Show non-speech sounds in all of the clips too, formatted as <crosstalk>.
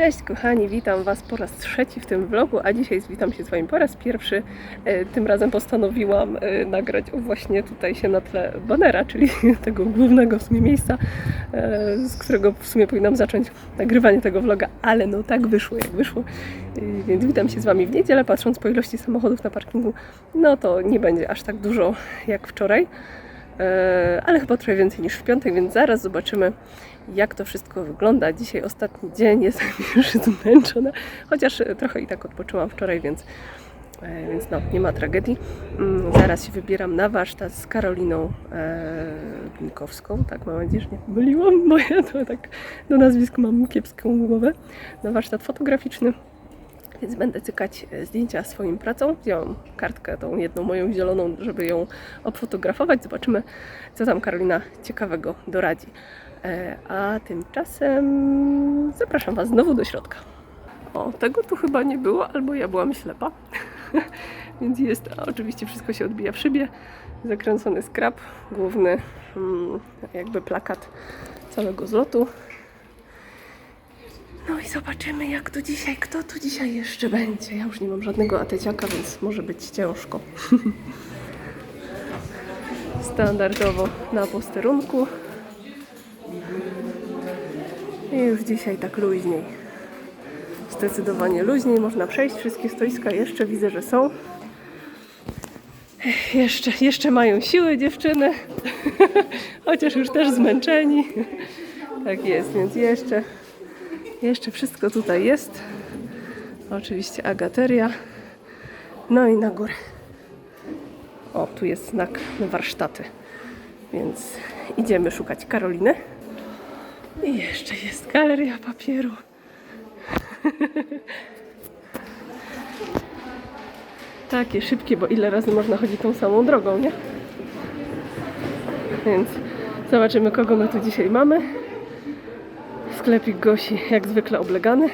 Cześć kochani, witam Was po raz trzeci w tym vlogu, a dzisiaj witam się z Wami po raz pierwszy. E, Tym razem postanowiłam e, nagrać właśnie tutaj się na tle banera, czyli <laughs> tego głównego w sumie miejsca, e, z którego w sumie powinnam zacząć nagrywanie tego vloga, ale no tak wyszło jak wyszło. Więc witam się z Wami w niedzielę, patrząc po ilości samochodów na parkingu, no to nie będzie aż tak dużo jak wczoraj. Ale chyba trochę więcej niż w piątek, więc zaraz zobaczymy, jak to wszystko wygląda. Dzisiaj ostatni dzień, jestem <laughs> już zmęczona, chociaż e, trochę i tak odpoczyłam wczoraj, więc, e, więc no, nie ma tragedii. Mm, Zaraz się wybieram na warsztat z Karoliną e, Binkowską, tak mam nadzieję, że nie pomyliłam, bo ja to tak do nazwisku mam kiepską głowę, na warsztat fotograficzny. Więc będę cykać e, zdjęcia swoim pracą. Wziąłam kartkę tą jedną moją zieloną, żeby ją obfotografować. Zobaczymy, co tam Karolina ciekawego doradzi. E, A tymczasem zapraszam Was znowu do środka. O, tego tu chyba nie było, albo ja byłam ślepa. <laughs> Więc jest, oczywiście wszystko się odbija w szybie. Zakręcony skrap, główny mm, jakby plakat całego zlotu. No i zobaczymy, jak to dzisiaj, kto tu dzisiaj jeszcze będzie. Ja już nie mam żadnego ateciaka, więc może być ciężko. <laughs> Standardowo na posterunku. I już dzisiaj tak luźniej. Zdecydowanie luźniej. Można przejść. Wszystkie stoiska jeszcze widzę, że są. Jeszcze, jeszcze mają siły dziewczyny. <laughs> Chociaż już też zmęczeni. Tak jest, więc jeszcze jeszcze wszystko tutaj jest. Oczywiście agateria. No i na górę. O, tu jest znak na warsztaty. Więc idziemy szukać Karoliny. I jeszcze jest galeria papieru. <laughs> Takie szybkie, bo ile razy można chodzić tą samą drogą, nie? Więc zobaczymy, kogo my tu dzisiaj mamy. Sklepik Gosi jak zwykle oblegany.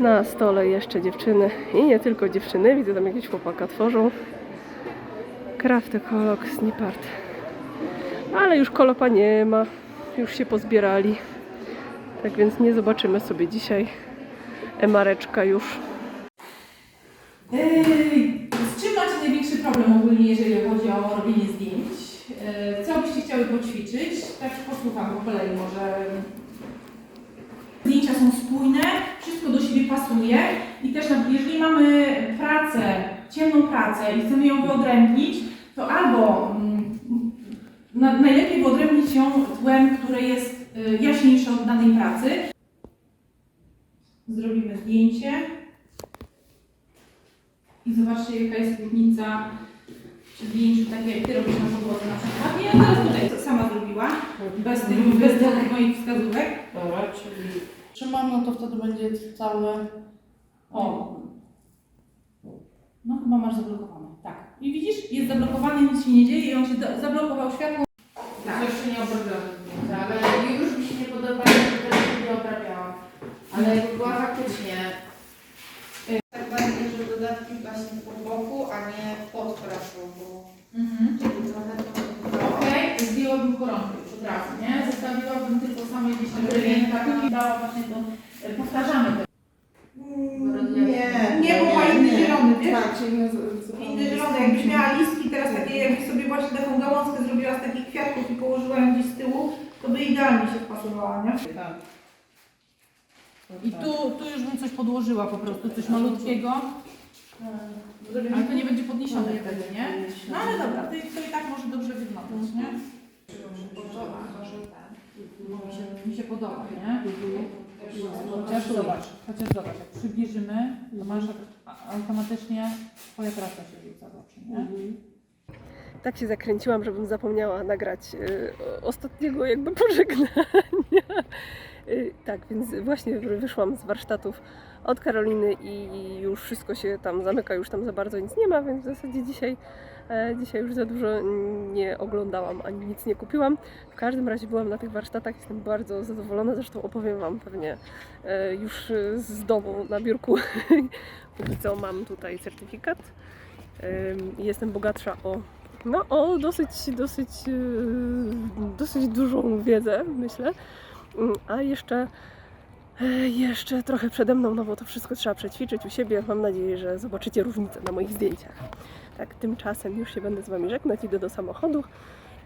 Na stole jeszcze dziewczyny i nie tylko dziewczyny, widzę tam jakieś chłopaka tworzą. Craftekolog, Snipart. Ale już kolopa nie ma, już się pozbierali. Tak więc nie zobaczymy sobie dzisiaj. Emareczka już. Z czym macie największy problem ogólnie, jeżeli chodzi o robienie zdjęć? Yy, Co byście chciały poćwiczyć? Tak posłucham po kolei może. Zdjęcia są spójne, wszystko do siebie pasuje i też jeżeli mamy pracę, ciemną pracę i chcemy ją wyodrębnić, to albo mm, na, najlepiej wyodrębnić ją tłem, które jest y, jaśniejsze od danej pracy. Zrobimy zdjęcie. I zobaczcie, jaka jest różnica przy zdjęciu, takie jak ty robisz na podłodze na przykład. Ja teraz tutaj to sama zrobiła, bez tych, bez tych moich wskazówek. Dobra, czyli trzymam, no to wtedy będzie całe. O. No chyba masz zablokowane. Tak. I widzisz, jest zablokowany, nic się nie dzieje i on się zablokował światło. Tak. Jeszcze nie obrabiałam zdjęcia, ale już mi się nie podoba, że też nie obrabiałam. Ale jakby była faktycznie. Tak bardziej, że dodatki właśnie po boku, a nie pod prasą, bo Mhm. czyli trochę to Okej, zdjęłabym koronkę już od razu, nie? Zostawiłabym tylko same gdzieś tam i dała właśnie to, powtarzamy to. Nie, Nie, bo ma inny zielony, wiesz? Tak, czyli nie z- Inny zielony, jakbyś miała listki teraz takie, jakbyś sobie właśnie taką gałązkę zrobiła z takich kwiatków i położyła ją gdzieś z tyłu, to by idealnie się wpasowała, nie? Tak. I tu, tu już bym coś podłożyła po prostu, coś malutkiego, ale to nie będzie podniesione wtedy, nie? No ale dobra, to, to i tak może dobrze wyglądać, nie? Mi się, mi się podoba, nie? Chociaż zobacz, chociaż zobacz, jak przybliżymy, to masz automatycznie twoja praca się rzuca w oczy, nie? Tak się zakręciłam, żebym zapomniała nagrać y, ostatniego jakby pożegnania. Y, tak, więc właśnie wyszłam z warsztatów od Karoliny i już wszystko się tam zamyka, już tam za bardzo nic nie ma, więc w zasadzie dzisiaj, e, dzisiaj już za dużo nie oglądałam ani nic nie kupiłam. W każdym razie byłam na tych warsztatach, jestem bardzo zadowolona, zresztą opowiem Wam pewnie e, już z domu na biurku. Póki <laughs> co mam tutaj certyfikat. Jestem bogatsza o no, o dosyć, dosyć, yy, dosyć dużą wiedzę, myślę. Ym, A jeszcze E, Jeszcze trochę przede mną, no bo to wszystko trzeba przećwiczyć u siebie. Mam nadzieję, że zobaczycie różnicę na moich zdjęciach. Tak, tymczasem już się będę z Wami żegnać, idę do samochodu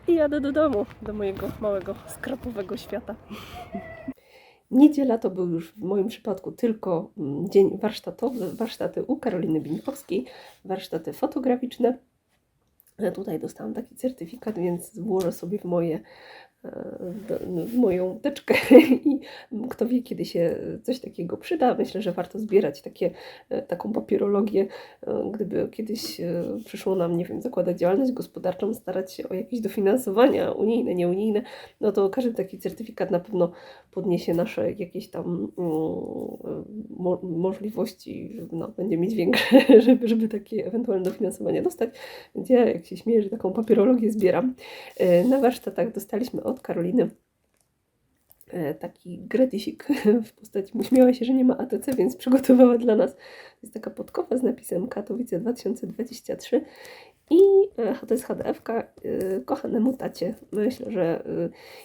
i jadę do domu, do mojego małego, skrapowego świata. Niedziela to był już w moim przypadku tylko mm, dzień warsztatowy, warsztaty u Karoliny Bińkowskiej, warsztaty fotograficzne. Ja tutaj dostałam taki certyfikat, więc włożę sobie w moje moją teczkę <laughs> i kto wie, kiedy się coś takiego przyda. Myślę, że warto zbierać takie, e, taką papierologię, e, gdyby kiedyś e, przyszło nam, nie wiem, zakładać działalność gospodarczą, starać się o jakieś dofinansowania unijne, nieunijne, no to każdy taki certyfikat na pewno podniesie nasze jakieś tam mm, mo- możliwości, no, będzie mieć większe, <laughs> żeby, żeby takie ewentualne dofinansowania dostać. Więc ja, jak się śmieję, że taką papierologię zbieram. E, Na warsztatach dostaliśmy od Karoliny e, taki gratysik <laughs> w postaci, uśmiała się, że nie ma ATC, więc przygotowała dla nas. Jest taka podkowa z napisem Katowice 2023 i e, to jest HDF-ka e, kochanemu tacie. Myślę, że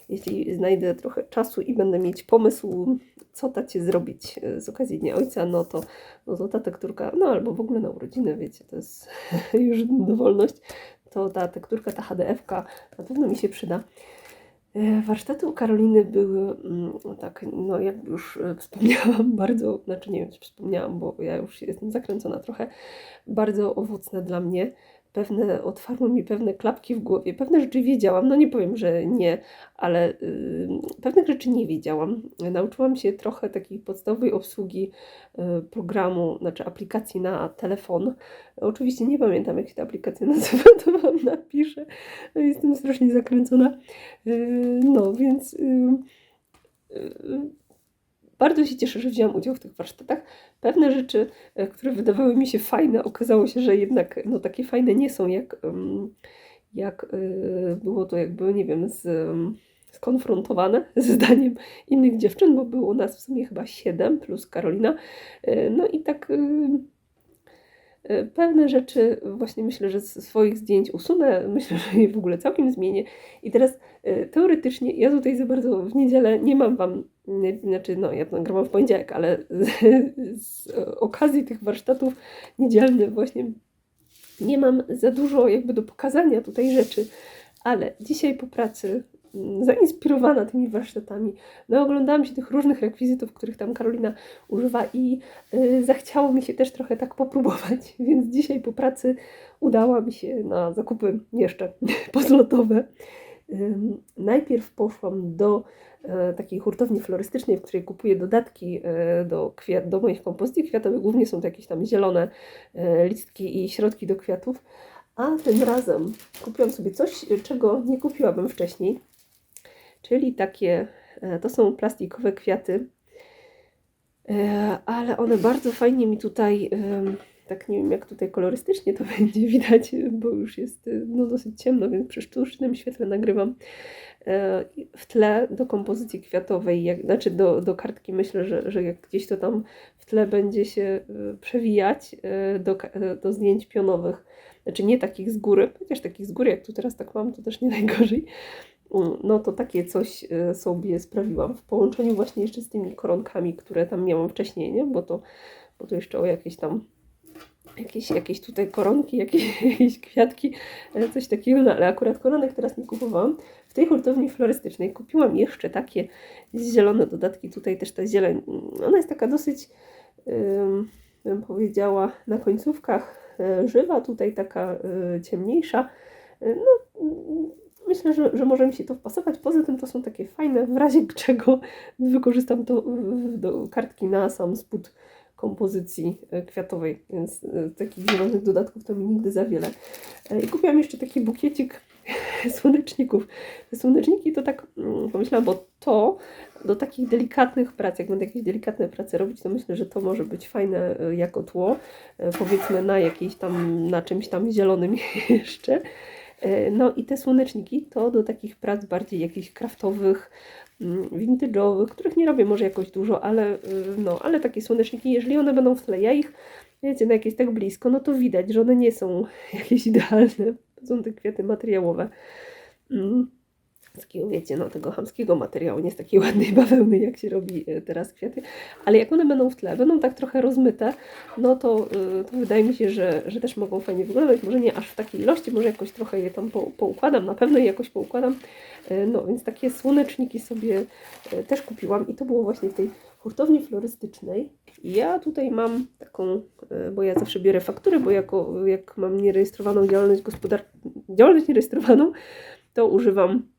jeśli znajdę trochę czasu i będę mieć pomysł, co tacie zrobić z okazji Dnia Ojca, no to, no to ta tekturka, no albo w ogóle na urodziny, wiecie, to jest <laughs> już dowolność, to ta tekturka, ta HDF-ka na pewno mi się przyda. E, Warsztaty u Karoliny były, mm, tak, no jak już e, wspomniałam, <laughs> bardzo, znaczy nie wiem, czy wspomniałam, bo ja już jestem zakręcona trochę, bardzo owocne dla mnie. Pewne, otwarły mi pewne klapki w głowie. Pewne rzeczy wiedziałam, no nie powiem, że nie, ale y, pewnych rzeczy nie wiedziałam. Nauczyłam się trochę takiej podstawowej obsługi y, programu, znaczy aplikacji na telefon. Oczywiście nie pamiętam, jak się ta aplikacja <laughs> nazywa, to Wam napiszę. Jestem strasznie zakręcona. Y, no, więc y, y, bardzo się cieszę, że wzięłam udział w tych warsztatach. Pewne rzeczy, e, które wydawały mi się fajne, okazało się, że jednak no, takie fajne nie są, jak, jak y, było to jakby, nie wiem, z, skonfrontowane <laughs> ze zdaniem innych dziewczyn, bo było nas w sumie chyba siedem plus Karolina. E, No i tak e, pewne rzeczy właśnie myślę, że z swoich zdjęć usunę, <laughs> myślę, że je w ogóle całkiem zmienię. I teraz e, teoretycznie ja tutaj za bardzo w niedzielę nie mam Wam, nie, znaczy no ja to nagrywam w poniedziałek, ale z, z okazji tych warsztatów niedzielnych właśnie nie mam za dużo jakby do pokazania tutaj rzeczy, ale dzisiaj po pracy mm, zainspirowana tymi warsztatami, no oglądałam się tych różnych rekwizytów, których tam Karolina używa i y, zachciało mi się też trochę tak popróbować, <laughs> więc dzisiaj po pracy udała mi się na zakupy jeszcze <laughs> pozlotowe. Ym, Najpierw poszłam do takiej hurtowni florystycznej, w której kupuję dodatki e, do, kwiat, do moich kompozycji kwiatowych. Głównie są to jakieś tam zielone e, listki i środki do kwiatów. A tym razem kupiłam sobie coś, czego nie kupiłabym wcześniej. Czyli takie, e, to są plastikowe kwiaty, e, ale one bardzo fajnie mi tutaj, tak nie wiem jak tutaj kolorystycznie to <laughs> będzie widać, bo już jest e, no, dosyć ciemno, więc przy sztucznym świetle nagrywam e, w tle do kompozycji kwiatowej, jak, znaczy do, do kartki myślę, że, że jak gdzieś to tam w tle będzie się e, przewijać do, do zdjęć pionowych, znaczy nie takich z góry, chociaż takich z góry jak tu teraz tak mam, to też nie <laughs> najgorzej, Mm, no to takie coś sobie sprawiłam w połączeniu właśnie jeszcze z tymi koronkami, które tam miałam wcześniej, nie? Bo to, bo to jeszcze o jakieś tam jakieś, jakieś tutaj koronki, jakieś, <laughs> jakieś kwiatki, e, coś takiego, no ale akurat koronek teraz nie kupowałam. W tej hurtowni florystycznej kupiłam jeszcze takie zielone dodatki, tutaj też ta zieleń, mm, ona jest taka dosyć, ym, bym powiedziała, na końcówkach e, żywa, tutaj taka e, ciemniejsza. No, mm, myślę, że, że może mi się to wpasować. Poza tym to są takie fajne, w razie <laughs> czego wykorzystam to do kartki na sam spód kompozycji e, kwiatowej, więc e, takich zielonych dodatków to mi nigdy za wiele. E, I kupiłam jeszcze taki bukiecik <laughs> słoneczników. Te słoneczniki to tak mm, pomyślałam, bo to do takich delikatnych prac, jak będę jakieś delikatne prace robić, to myślę, że to może być fajne jako tło, powiedzmy na jakiejś tam, na czymś tam zielonym <laughs> jeszcze. No i te słoneczniki to do takich prac bardziej jakichś kraftowych, vintage'owych, których nie robię może jakoś dużo, ale, y, no, ale takie słoneczniki, jeżeli one będą w tle, ja ich, wiecie, na jakieś tak blisko, no to widać, że one nie są <laughs> jakieś idealne, są te kwiaty materiałowe. Mm. Takiego, wiecie, no tego chamskiego materiału, nie z takiej <laughs> ładnej bawełny, jak się robi e, teraz kwiaty, ale jak one będą w tle, będą tak trochę rozmyte, no to, e, to wydaje mi się, że, że też mogą fajnie wyglądać, może nie aż w takiej ilości, może jakoś trochę je tam po, poukładam, na pewno je jakoś poukładam, E, no więc takie słoneczniki sobie też kupiłam i to było właśnie w tej hurtowni florystycznej. Ja tutaj mam taką, bo ja zawsze biorę fakturę, bo jako, jak mam nierejestrowaną działalność gospodarczą, działalność nierejestrowaną, to używam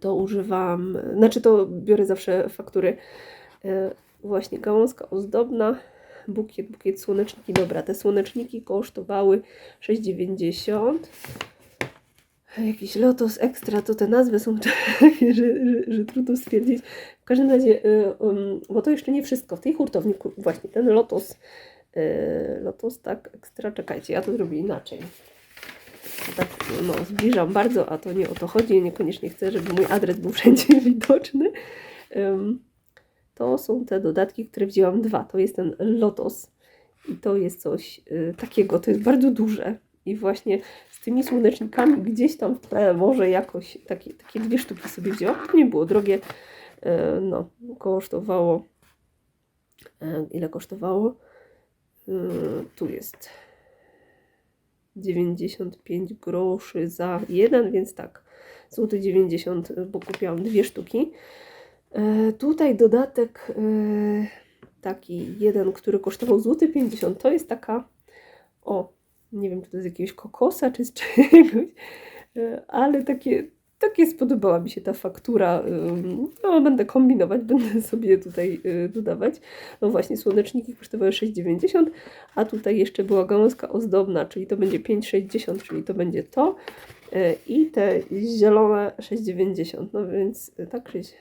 to używam, znaczy to biorę zawsze faktury e, właśnie gałązka ozdobna, bukiet, bukiet słoneczniki, dobra, te słoneczniki kosztowały 6,90 Jakiś Lotos Extra, to te nazwy są <laughs> takie, że, że, że trudno stwierdzić. W każdym razie, y, um, bo to jeszcze nie wszystko. W tej hurtowni, właśnie ten Lotos, Lotos tak Extra, czekajcie, ja to zrobię inaczej. Tak, no, zbliżam bardzo, a to nie o to chodzi. Niekoniecznie chcę, żeby mój adres był wszędzie <laughs> widoczny. To są te dodatki, które wzięłam dwa. To jest ten Lotos i to jest coś y, takiego. To jest bardzo duże. I właśnie z tymi słonecznikami gdzieś tam w tle może jakoś takie, takie dwie sztuki sobie wzięłam. To nie było drogie. E, No, kosztowało. e, Ile kosztowało? E, Tu jest 95 groszy za jeden, więc tak, złoty 90, bo kupiłam dwie sztuki. E, Tutaj dodatek e, taki jeden, który kosztował złoty 50, to jest taka o, nie wiem, czy to z jakiegoś kokosa, czy z <laughs> czegoś, e, ale takie, takie spodobała mi się ta faktura. No, będę kombinować, będę <laughs> sobie tutaj y, dodawać. No właśnie, słoneczniki kosztowały 6,90, a tutaj jeszcze była gałązka ozdobna, czyli to będzie 5,60, czyli to będzie to. E, I te zielone 6,90, no więc y, tak, 6,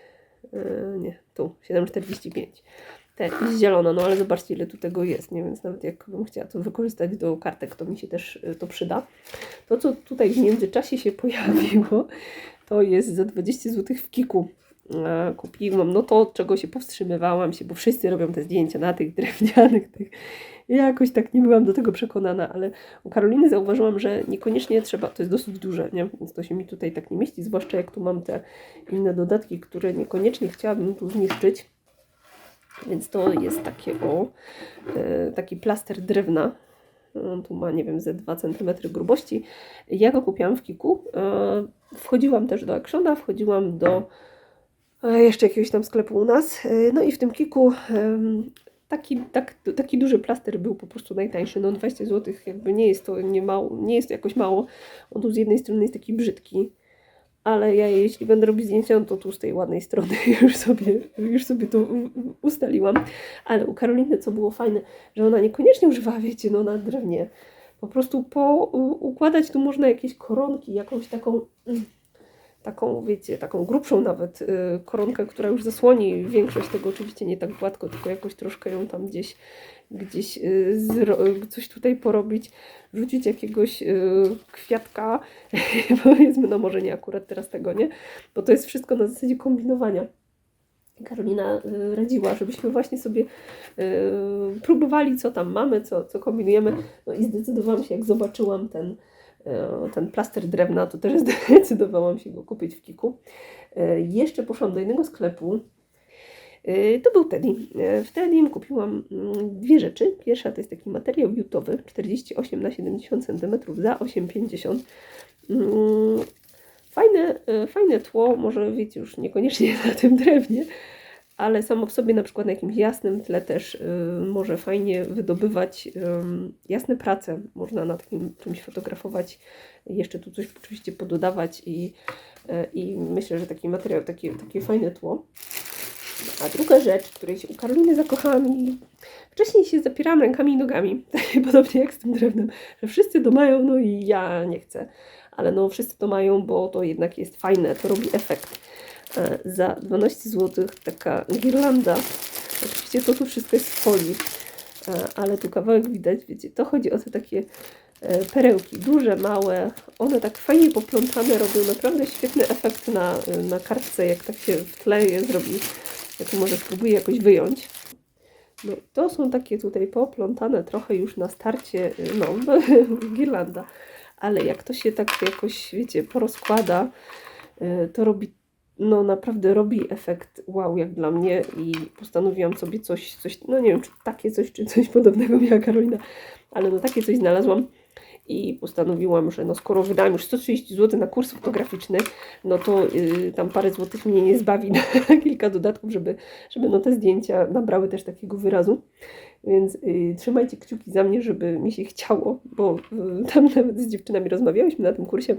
e, nie, tu 7,45 te i zielone, no ale zobaczcie ile tu tego jest, nie? Więc nawet jakbym chciała to wykorzystać do kartek, to mi się też y, to przyda. To, co tutaj w międzyczasie się pojawiło, to jest za 20 zł w Kiku. E, Kupiłam, no to czego się powstrzymywałam się, bo wszyscy robią te zdjęcia na tych drewnianych, tych. Ja jakoś tak nie byłam do tego przekonana, ale u Karoliny zauważyłam, że niekoniecznie trzeba, to jest dosyć duże, nie? Więc to się mi tutaj tak nie mieści, zwłaszcza jak tu mam te inne dodatki, które niekoniecznie chciałabym tu zniszczyć. Więc to jest takie o, e, taki plaster drewna. On tu ma, nie wiem, ze 2 cm grubości. Ja go kupiłam w Kiku. E, Wchodziłam też do Actiona, wchodziłam do e, jeszcze jakiegoś tam sklepu u nas. E, No i w tym Kiku taki, tak, taki duży plaster był po prostu najtańszy. No 20 zł jakby nie jest to nie, mało, nie jest to jakoś mało. On tu z jednej strony jest taki brzydki, ale ja jeśli będę robić zdjęcia, no to tu z tej ładnej strony <laughs> już sobie, już sobie to ustaliłam. Ale u Karoliny co było fajne, że ona niekoniecznie używała, <laughs> wiecie, no na drewnie. Po prostu po, układać tu można jakieś koronki, jakąś taką, mm, taką, wiecie, taką grubszą nawet y, koronkę, która już zasłoni większość tego, oczywiście nie tak gładko, tylko jakoś troszkę ją tam gdzieś, gdzieś y, coś tutaj porobić, rzucić jakiegoś y, kwiatka, <laughs> powiedzmy, no może nie akurat teraz tego, nie? Bo to jest wszystko na zasadzie kombinowania. Karolina radziła, żebyśmy właśnie sobie próbowali, co tam mamy, co, co kombinujemy. No i zdecydowałam się, jak zobaczyłam ten, ten plaster drewna, to też <laughs> zdecydowałam się go kupić w Kiku. Y, jeszcze poszłam do innego sklepu. Y, To był Teddy. Y, W Teddy kupiłam mm, dwie rzeczy. Pierwsza to jest taki materiał jutowy, 48 na 70 cm za 8,50 Mm, Fajne, fajne tło, może wiecie już niekoniecznie <laughs> na tym drewnie, ale samo w sobie na przykład na jakimś jasnym tle też y, może fajnie wydobywać ym, jasne prace. Można na takim czymś fotografować, jeszcze tu coś oczywiście pododawać i, y, i myślę, że taki materiał, takie, takie fajne tło. A druga rzecz, której się u Karoliny zakochałam i wcześniej się zapierałam rękami i nogami, <laughs> tak podobnie jak z tym drewnem, że wszyscy to mają, no i ja nie chcę. Ale no wszyscy to mają, bo to jednak jest fajne, to robi efekt. E, Za 12 zł taka girlanda. Oczywiście to tu wszystko jest w folii, e, ale tu kawałek widać, wiecie, to chodzi o te takie e, perełki, duże, małe. One tak fajnie poplątane robią naprawdę świetny efekt na, na kartce, jak tak się w tle je zrobi. Ja tu może spróbuję jakoś wyjąć. No, to są takie tutaj poplątane trochę już na starcie, no, <laughs> girlanda. Ale jak to się tak jakoś, wiecie, porozkłada, e, to robi, no naprawdę robi efekt wow, jak dla mnie i postanowiłam sobie coś, coś, no nie wiem, czy takie coś, czy coś podobnego miała Karolina, ale no takie coś znalazłam i postanowiłam, że no skoro wydałam już 130 zł na kurs fotograficzny, no to y, tam parę złotych mnie nie zbawi na <laughs> kilka dodatków, żeby, żeby no te zdjęcia nabrały też takiego wyrazu. Więc y, trzymajcie kciuki za mnie, żeby mi się chciało, bo y, tam nawet z dziewczynami rozmawiałyśmy na tym kursie.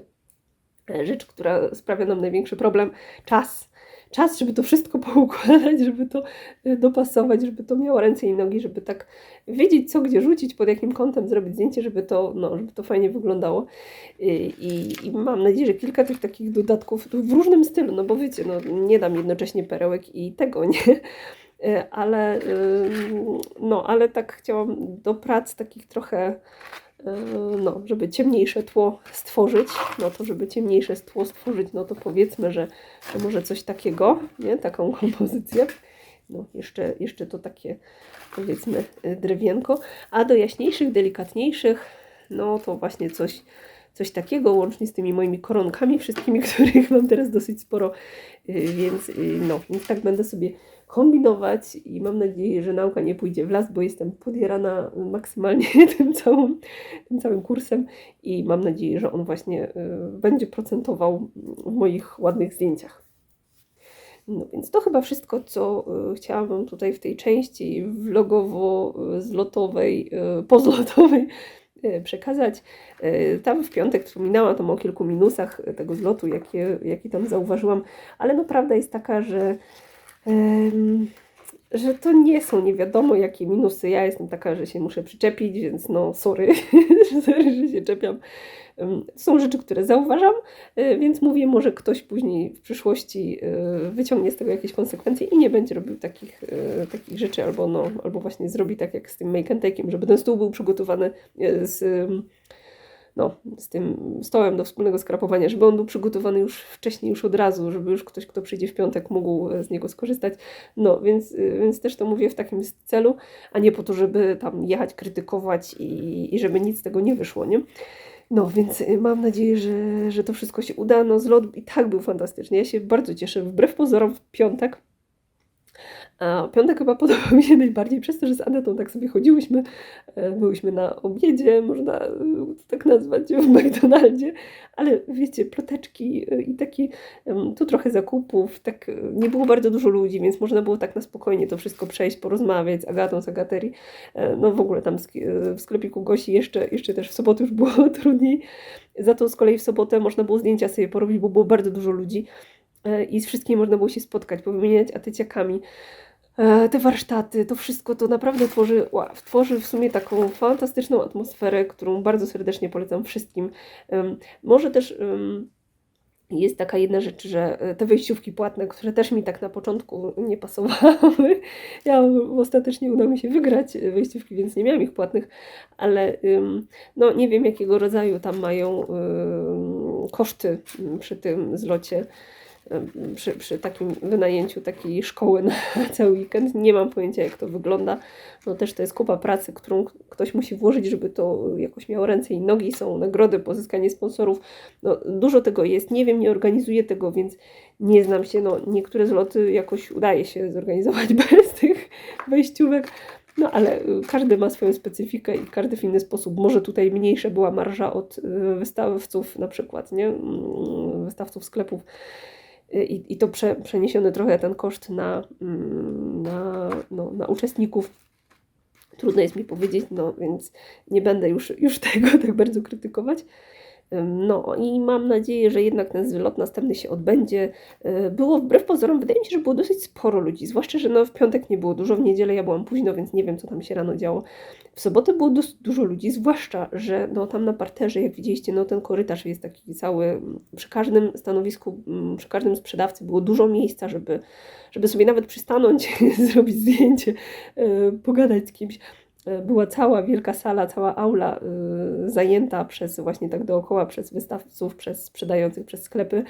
E, Rzecz, która sprawia nam największy problem, czas. Czas, żeby to wszystko <laughs> poukładać, żeby to y, dopasować, żeby to miało ręce i nogi, żeby tak wiedzieć, co gdzie rzucić, pod jakim kątem zrobić zdjęcie, żeby to, no, żeby to fajnie wyglądało. Y, I, I mam nadzieję, że kilka tych takich dodatków w różnym stylu, no bo wiecie, no, nie dam jednocześnie perełek i tego nie. Ale, no, ale tak chciałam do prac takich trochę, no, żeby ciemniejsze tło stworzyć, no to żeby ciemniejsze tło stworzyć, no to powiedzmy, że, że może coś takiego, nie, taką <laughs> kompozycję. No, jeszcze, jeszcze to takie, powiedzmy, y, drewienko, a do jaśniejszych, delikatniejszych, no to właśnie coś, coś takiego, łącznie z tymi moimi koronkami wszystkimi, <laughs> których mam teraz dosyć sporo, y, więc y, no, więc tak będę sobie kombinować i mam nadzieję, że nauka nie pójdzie w las, bo jestem podjarana maksymalnie <laughs> tym, całym, tym całym kursem i mam nadzieję, że on właśnie y, będzie procentował w moich ładnych zdjęciach. No więc to chyba wszystko, co y, chciałam Wam tutaj w tej części vlogowo-zlotowej, y, pozlotowej przekazać. Tam w piątek wspominałam tam o kilku minusach tego zlotu, jakie, jakie tam zauważyłam, ale no prawda jest taka, że że to nie są nie wiadomo jakie minusy. Ja jestem taka, że się muszę przyczepić, więc no sorry, <laughs> że się czepiam. Są rzeczy, które zauważam, y, więc mówię, może ktoś później w przyszłości y, wyciągnie z tego jakieś konsekwencje i nie będzie robił takich, y, takich rzeczy, albo, no, albo właśnie zrobi tak jak z tym make and take'iem, żeby ten stół był przygotowany z, no, z tym stołem do wspólnego skrapowania, żeby on był przygotowany już wcześniej, już od razu, żeby już ktoś, kto przyjdzie w piątek, mógł e, z niego skorzystać. No, więc, y, więc też to mówię w takim celu, a nie po to, żeby tam jechać, krytykować i, i żeby nic z tego nie wyszło, nie? No, więc y, mam nadzieję, że, że to wszystko się uda. No, zlot i tak był fantastyczny. Ja się bardzo cieszę. Wbrew pozorom w piątek a piątek chyba podobał mi się najbardziej przez to, że z Anetą tak sobie chodziłyśmy, e, byłyśmy na obiedzie, można e, to tak nazwać, w McDonaldzie, ale wiecie, ploteczki e, i taki, tu trochę zakupów, tak e, nie było bardzo dużo ludzi, więc można było tak na spokojnie to wszystko przejść, porozmawiać z Agatą, z Agaterii, E, no w ogóle tam e, w sklepiku Gosi jeszcze, jeszcze też w sobotę już było <laughs> trudniej, za to z kolei w sobotę można było zdjęcia sobie porobić, bo było bardzo dużo ludzi e, i z wszystkimi można było się spotkać, powymieniać atyciakami. E, te warsztaty, to wszystko to naprawdę tworzy, wow, tworzy w sumie taką fantastyczną atmosferę, którą bardzo serdecznie polecam wszystkim. Może też jest taka jedna rzecz, że e, te wejściówki płatne, które też mi tak na początku nie pasowały, <laughs> ja ostatecznie udało mi się wygrać wejściówki, więc nie miałam ich płatnych, ale no nie wiem jakiego rodzaju tam mają koszty przy tym zlocie przy, przy takim wynajęciu takiej szkoły na <laughs> cały weekend. Nie mam pojęcia, jak to wygląda. No też to jest kupa pracy, którą ktoś musi włożyć, żeby to jakoś miało ręce i nogi. Są nagrody, pozyskanie sponsorów. No, dużo tego jest. Nie wiem, nie organizuję tego, więc nie znam się. No, niektóre zloty jakoś udaje się zorganizować <laughs> bez tych wejściówek. No ale y, każdy ma swoją specyfikę i każdy w inny sposób. Może tutaj mniejsza była marża od y, wystawców na przykład, nie? Mm, Wystawców sklepów. Y, I, i to prze, przeniesiony trochę ten koszt na, mm, na, no, na uczestników. Trudno jest mi powiedzieć, no więc nie będę już, już <laughs> tego tak bardzo krytykować. No i mam nadzieję, że jednak ten zlot następny się odbędzie. Y, Było wbrew pozorom, wydaje mi się, że było dosyć sporo ludzi, zwłaszcza, że no w piątek nie było dużo, w niedzielę ja byłam późno, więc nie wiem, co tam się rano działo. W sobotę było dosyć dużo ludzi, zwłaszcza, że no tam na parterze, jak widzieliście, no ten korytarz jest taki cały, przy każdym stanowisku, przy każdym sprzedawcy było dużo miejsca, żeby, żeby sobie nawet przystanąć, <laughs> zrobić zdjęcie, y, pogadać z kimś. Y, Była cała wielka sala, cała aula y, zajęta przez właśnie tak dookoła, przez wystawców, przez sprzedających, przez sklepy.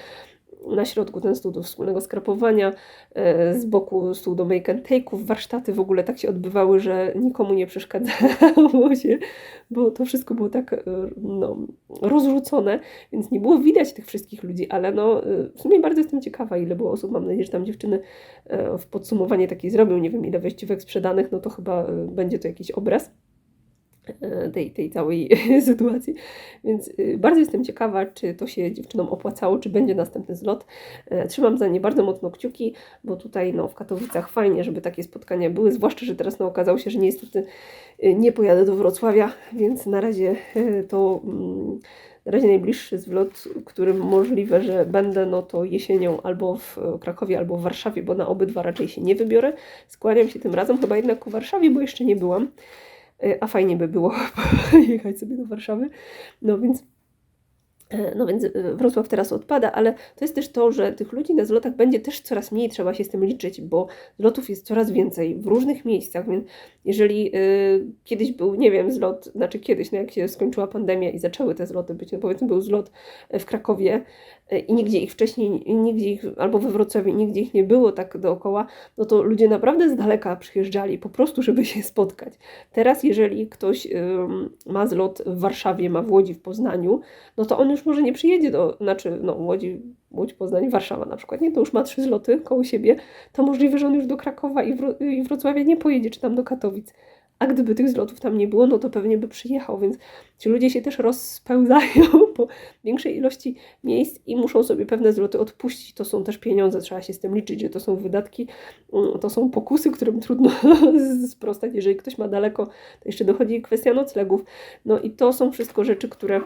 Na środku ten stół do wspólnego skrapowania, e, z boku stół do make and take'ów, warsztaty w ogóle tak się odbywały, że nikomu nie przeszkadzało <laughs> się, bo to wszystko było tak e, no, rozrzucone, więc nie było widać tych wszystkich ludzi, ale no, e, w sumie bardzo jestem ciekawa, ile było osób. Mam nadzieję, że tam dziewczyny w podsumowanie takie zrobią. Nie wiem, ile wejściówek sprzedanych, no to chyba będzie to jakiś obraz tej, tej całej <laughs> sytuacji. Więc e, bardzo jestem ciekawa, czy to się dziewczynom opłacało, czy będzie następny zlot. E, Trzymam za nie bardzo mocno kciuki, bo tutaj no, w Katowicach fajnie, żeby takie spotkania były, zwłaszcza, że teraz no, okazało się, że niestety e, nie pojadę do Wrocławia, więc na razie e, to mm, na razie najbliższy zlot, którym możliwe, że będę, no to jesienią albo w Krakowie, albo w Warszawie, bo na obydwa raczej się nie wybiorę. Skłaniam się tym razem chyba jednak ku Warszawie, bo jeszcze nie byłam. E, A fajnie by było <laughs> jechać sobie do Warszawy. No więc E, No więc e, Wrocław teraz odpada, ale to jest też to, że tych ludzi na zlotach będzie też coraz mniej, trzeba się z tym liczyć, bo zlotów jest coraz więcej w różnych miejscach, więc jeżeli kiedyś był, nie wiem, zlot, znaczy kiedyś, no jak się skończyła pandemia i zaczęły te zloty być, no powiedzmy był zlot w Krakowie i nigdzie ich wcześniej, nigdzie ich, albo we Wrocławiu, nigdzie ich nie było tak dookoła, no to ludzie naprawdę z daleka przyjeżdżali po prostu, żeby się spotkać. Teraz jeżeli ktoś ma zlot w Warszawie, ma w Łodzi, w Poznaniu, no to on już może nie przyjedzie do, znaczy no Łodzi, Łódź, Poznań, Warszawa na przykład, nie, to już ma trzy zloty koło siebie, to możliwe, że on już do Krakowa i, Wro- i Wrocławia nie pojedzie, czy tam do Katowic. A gdyby tych zlotów tam nie było, no to pewnie by przyjechał, więc ci ludzie się też rozpełzają po <laughs> większej ilości miejsc i muszą sobie pewne zloty odpuścić. To są też pieniądze, trzeba się z tym liczyć, że to są wydatki, mm, to są pokusy, którym trudno <laughs> sprostać. Jeżeli ktoś ma daleko, to jeszcze dochodzi kwestia noclegów. No i to są wszystko rzeczy, które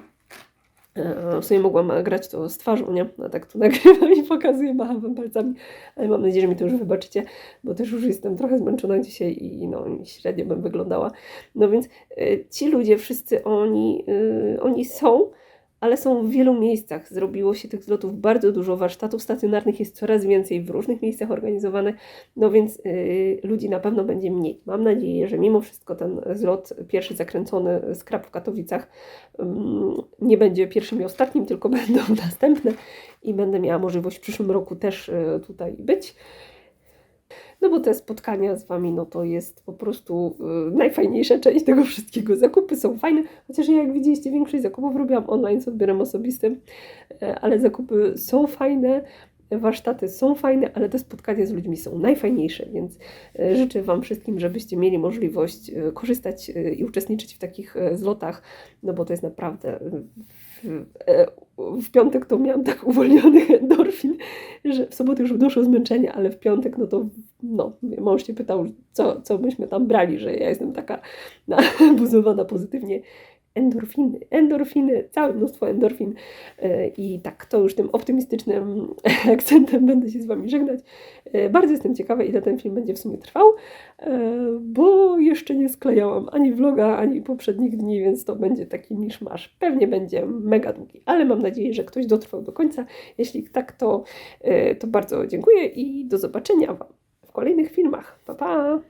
W sumie mogłam grać to z twarzą, nie? A tak tu <laughs> nagrywam i pokazuję, macham palcami, ale mam nadzieję, że mi to już wybaczycie, bo też już jestem trochę zmęczona dzisiaj i no, średnio bym wyglądała. No więc e, ci ludzie, wszyscy oni, e, oni są, ale są w wielu miejscach. Zrobiło się tych zlotów bardzo dużo, warsztatów stacjonarnych jest coraz więcej, w różnych miejscach organizowanych, no więc y, ludzi na pewno będzie mniej. Mam nadzieję, że mimo wszystko ten zlot pierwszy zakręcony skrap w Katowicach ym, nie będzie pierwszym i ostatnim, tylko będą <laughs> następne i będę miała możliwość w przyszłym roku też y, tutaj być. No bo te spotkania z Wami, no to jest po prostu y, najfajniejsza część tego wszystkiego. Zakupy są fajne, chociaż ja, jak widzieliście, większość zakupów robiłam online z odbiorem osobistym, e, ale zakupy są fajne, warsztaty są fajne, ale te spotkania z ludźmi są najfajniejsze, więc e, życzę Wam wszystkim, żebyście mieli możliwość e, korzystać i uczestniczyć w takich zlotach, no bo to jest naprawdę... w- piątek to miałam tak uwolniony <laughs> endorfin, że w sobotę już doszło zmęczenie, ale w piątek no to no, mąż się pytał, co, co myśmy tam brali, że ja jestem taka nabuzowana <laughs> pozytywnie. Endorfiny, endorfiny, całe mnóstwo endorfin. E, I tak, to już tym optymistycznym <laughs> akcentem będę się z Wami żegnać. E, Bardzo jestem ciekawa, ile ten film będzie w sumie trwał, e, bo jeszcze nie sklejałam ani vloga, ani poprzednich dni, więc to będzie taki miszmasz. Pewnie będzie mega długi, ale mam nadzieję, że ktoś dotrwał do końca. Jeśli tak, to, to bardzo dziękuję i do zobaczenia Wam kolejnych filmach. Pa, pa!